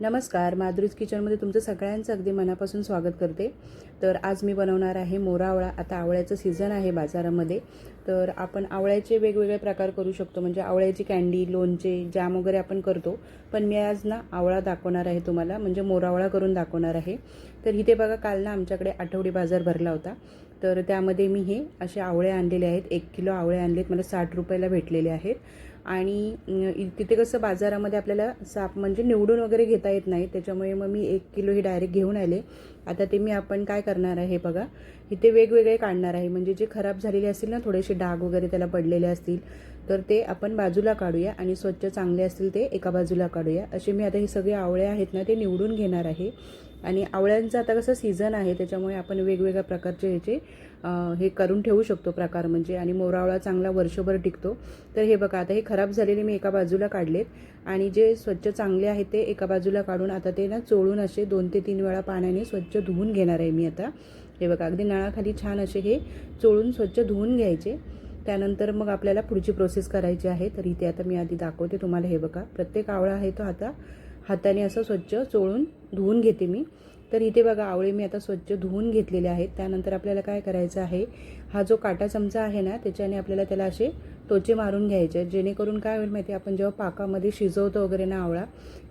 नमस्कार माधुरीज किचनमध्ये तुमचं सगळ्यांचं अगदी मनापासून स्वागत करते. तर आज मी बनवणार आहे मोरा आवळा. आता आवळ्याचं सीझन आहे बाजारामध्ये. तर आपण आवळ्याचे वेगवेगळे प्रकार करू शकतो. म्हणजे आवळ्याची कँडी लोणचे जॅम वगैरे आपण करतो. पण मी आज ना आवळा दाखवणार आहे तुम्हाला. म्हणजे मोरावळा करून दाखवणार आहे. तर इथे बघा काल ना आमच्याकडे आठवडी बाजार भरला होता. तर त्यामध्ये मी हे असे आवळे आणलेले आहेत. एक किलो आवळे आणलेत. मला साठ रुपयाला भेटलेले आहेत. आणि तिथे कसं बाजारामध्ये आपल्याला साप म्हणजे निवडून वगैरे घेता येत नाही. त्याच्यामुळे मग मी एक किलो ही डायरेक्ट घेऊन आले. आता ते मी आपण काय करणार आहे बघा. इथे वेगवेगळे काढणार आहे. म्हणजे जे खराब झालेले असतील ना थोडेसे डाग वगैरे त्याला पडलेले असतील तर ते आपण बाजूला काढूया आणि स्वच्छ चांगले असतील ते एका बाजूला काढूया. असे मी आता हे सगळे आवळे आहेत ना ते निवडून घेणार आहे. आणि आवळ्यांचं आता कसं सीझन आहे त्याच्यामुळे आपण वेगवेगळ्या प्रकारचे ह्याचे हे करून ठेवू शकतो प्रकार म्हणजे. आणि मोरावळा चांगला वर्षभर टिकतो. तर हे बघा आता हे खराब झालेले मी एका बाजूला काढलेत. आणि जे स्वच्छ चांगले आहे ते एका बाजूला काढून आता ते ना चोळून असे दोन ते तीन वेळा पाण्याने स्वच्छ धुवून घेणार आहे मी आता. हे बघा अगदी नळाखाली छान असे हे चोळून स्वच्छ धुवून घ्यायचे. त्यानंतर मग आपल्याला पुढची प्रोसेस करायची आहे. तर इथे आता मी आधी दाखवते तुम्हाला हे बघा. प्रत्येक आवळा आहे तो आता हाताने असं स्वच्छ चोळून धुवून घेते मी. तर इथे बघा आवळे मी आता स्वच्छ धुवून घेतलेले आहेत. त्यानंतर आपल्याला काय करायचं आहे हा जो काटा चमचा आहे ना त्याच्याने आपल्याला त्याला असे टोचे मारून घ्यायचे आहेत. जेणेकरून काय होईल माहिती आहे, आपण जेव्हा पाकामध्ये शिजवतो वगैरे ना आवळा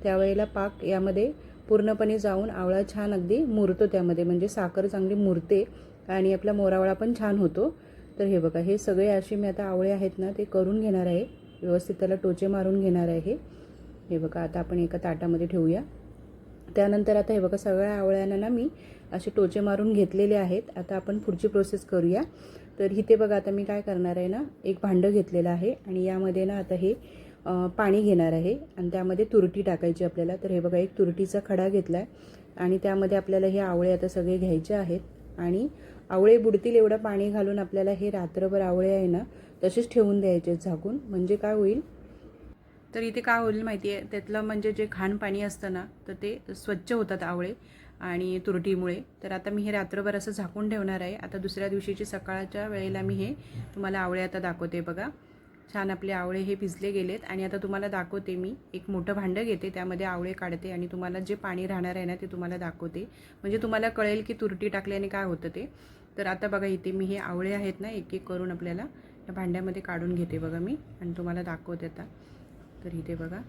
त्यावेळेला पाक यामध्ये पूर्णपणे जाऊन आवळा छान अगदी मुरतो त्यामध्ये. म्हणजे साखर चांगली मुरते आणि आपला मोरावळा पण छान होतो. तर हे बघा हे सगळे असे मी आता आवळे आहेत ना ते करून घेणार आहे. व्यवस्थित त्याला टोचे मारून घेणार आहे. हे बघा आता आपण एका ताटामध्ये ठेवूया. त्यानंतर आता हे बघा सगळ्या आवळ्यांना ना मी असे टोचे मारून घेतलेले आहेत. आता आपण पुढची प्रोसेस करूया. तर इथे बघा आता मी काय करणार आहे ना एक भांडं घेतलेलं आहे आणि यामध्ये ना आता हे पाणी घेणार आहे आणि त्यामध्ये तुरटी टाकायची आपल्याला. तर हे बघा एक तुरटीचा खडा घेतला आहे आणि त्यामध्ये आपल्याला हे आवळे आता सगळे घ्यायचे आहेत. आणि आवळे बुडतील एवढं पाणी घालून आपल्याला हे रात्रभर आवळे आहे ना तसेच ठेवून द्यायचे झाकून. म्हणजे काय होईल तर इथे काय होईल माहिती आहे त्यातलं म्हणजे जे घाण पाणी असतं ना तर ते स्वच्छ होतात आवळे आणि तुरटीमुळे. तर आता मी हे रात्रभर असं झाकून ठेवणार आहे. आता दुसऱ्या दिवशीची सकाळच्या वेळेला मी हे तुम्हाला आवळे आता दाखवते बघा. छान आपले आवळे हे भिजले गेलेत आणि आता तुम्हाला दाखवते मी. एक मोठं भांडं घेते त्यामध्ये आवळे काढते आणि तुम्हाला जे पाणी राहणार आहे ना ते तुम्हाला दाखवते. म्हणजे तुम्हाला कळेल की तुरटी टाकल्याने काय होतं ते. तर आता बघा इथे मी हे आवळे आहेत ना एक एक करून आपल्याला या भांड्यामध्ये काढून घेते बघा मी आणि तुम्हाला दाखवते आता. तर इथे बघा.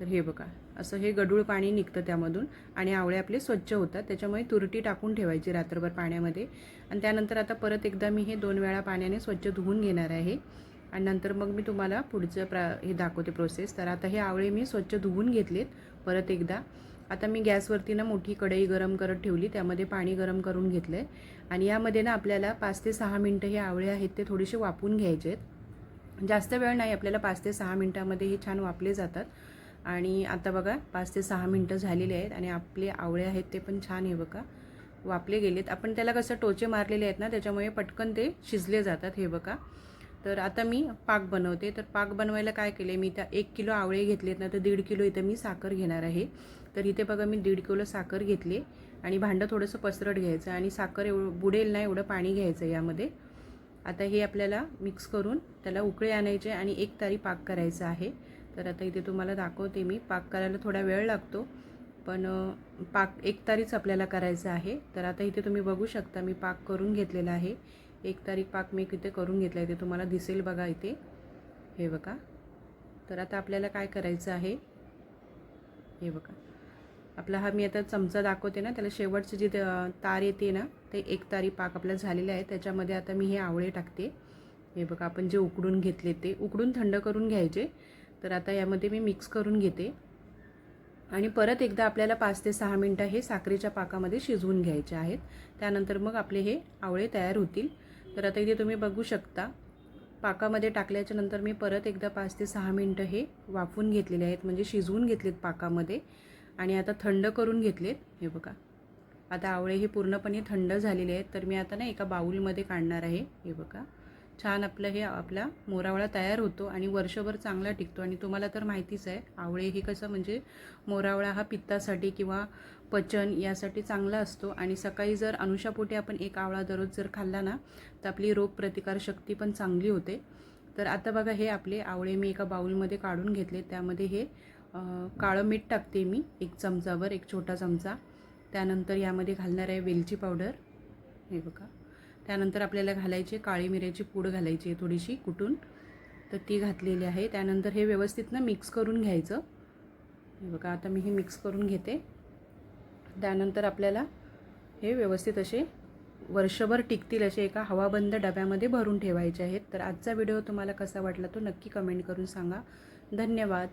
तर हे बघा. असं हे गडूळ पाणी निघतं त्यामधून आणि आवळे आपले स्वच्छ होतात. त्याच्यामुळे तुरटी टाकून ठेवायची रात्रभर पाण्यामध्ये. आणि त्यानंतर आता परत एकदा मी हे दोन वेळा पाण्याने स्वच्छ धुवून घेणार आहे. आणि नंतर मग मी तुम्हाला पुढचं प्रा हे दाखवते प्रोसेस तर आता हे आवळे मी स्वच्छ धुवून घेतलेत परत एकदा. आता मी गॅसवरती ना मोठी कढई गरम करत ठेवली. त्यामध्ये पाणी गरम करून घेतलं आहे आणि यामध्ये ना आपल्याला पाच ते सहा मिनटं हे आवळे आहेत ते थोडेसे वापून घ्यायचे आहेत जास्त वेळ नाही आपल्याला पाच ते सहा मिनटामध्ये हे छान वापले जातात. आणि आता बघा पाच ते सहा मिनटं झालेले आहेत आणि आपले आवळे आहेत ते पण छान हे बघा. वापले गेलेत. आपण त्याला कसं टोचे मारलेले आहेत ना त्याच्यामुळे पटकन ते शिजले जातात हे बघा. तर आता मी पाक बनवते. तर पाक बनवायला काय केले मी त्या एक किलो आवळे घेतलेत ना तर दीड किलो इथं मी साखर घेणार आहे. तर इथे बघा मी दीड किलो साखर घेतली. आणि भांडं थोडंसं पसरट घ्यायचं आणि साखर एवढं बुडेल ना एवढं पाणी घ्यायचं यामध्ये. आता हे आपल्याला मिक्स करून त्याला उकळे आणायचे आणि एक तारी पाक करायचा आहे. तर आता इथे तुम्हाला दाखवते मी. पाक करायला थोडा वेळ लागतो पण पाक एक तारीच आपल्याला करायचं आहे. तर आता इथे तुम्ही बघू शकता मी पाक करून घेतलेला आहे. एक तारीख पाक मी इथे करून घेतला आहे. ते तुम्हाला दिसेल बघा इथे. हे बघा. तर आता आपल्याला काय करायचं आहे? हे बघा. आपला हा मी आता चमचा दाखवते ना त्याला शेवटची जी तार येते ना ते एक तारी पाक आपला झालेला आहे. त्याच्यामध्ये आता मी हे आवळे टाकते. हे बघा आपण जे उकडून घेतले ते उकडून थंड करून घ्यायचे. तर आता यामध्ये मी मिक्स करून घेते. आणि परत एकदा आपल्याला पाच ते सहा मिनटं हे साखरेच्या पाकामध्ये शिजवून घ्यायचे आहेत. त्यानंतर मग आपले हे आवळे तयार होतील. तर आता इथे तुम्ही बघू शकता पाकामध्ये टाकल्याच्या नंतर मी परत एकदा पाच ते सहा मिनटं हे वाफवून घेतलेले आहेत. म्हणजे शिजवून घेतलेत पाकामध्ये. आणि आता थंड करून घेतलेत. हे बघा. आता आवळे हे पूर्णपणे थंड झालेले आहेत. तर मी आता ना एका बाऊलमध्ये काढणार आहे. हे बघा. छान आपलं हे आपला मोरावळा तयार होतो आणि वर्षभर चांगला टिकतो. आणि तुम्हाला तर माहितीच आहे आवळे हे कसं म्हणजे मोरावळा हा पित्तासाठी किंवा पचन यासाठी चांगला असतो. आणि सकाळी जर अनुषापोटी आपण एक आवळा दररोज जर खाल्ला ना तर आपली रोगप्रतिकारशक्ती पण चांगली होते. तर आता बघा हे आपले आवळे मी एका बाऊलमध्ये काढून घेतले. त्यामध्ये हे काळं मीठ टाकते मी एक चमचावर एक छोटा चमचा. त्यानंतर यामध्ये घालणार आहे वेलची पावडर. हे बघा. त्यानंतर आपल्याला घालायची काळी मिऱ्याची पूड घालायची आहे थोडीशी कुटून तर ती घातलेली आहे. त्यानंतर हे व्यवस्थित ना मिक्स करून घ्यायचं. हे बघा आता मी हे मिक्स करून घेते. त्यानंतर आपल्याला हे व्यवस्थित असे वर्षभर टिकतील असे एका हवाबंद डब्यामध्ये भरून ठेवायचे आहेत. तर आजचा व्हिडिओ तुम्हाला कसा वाटला तो नक्की कमेंट करून सांगा. धन्यवाद.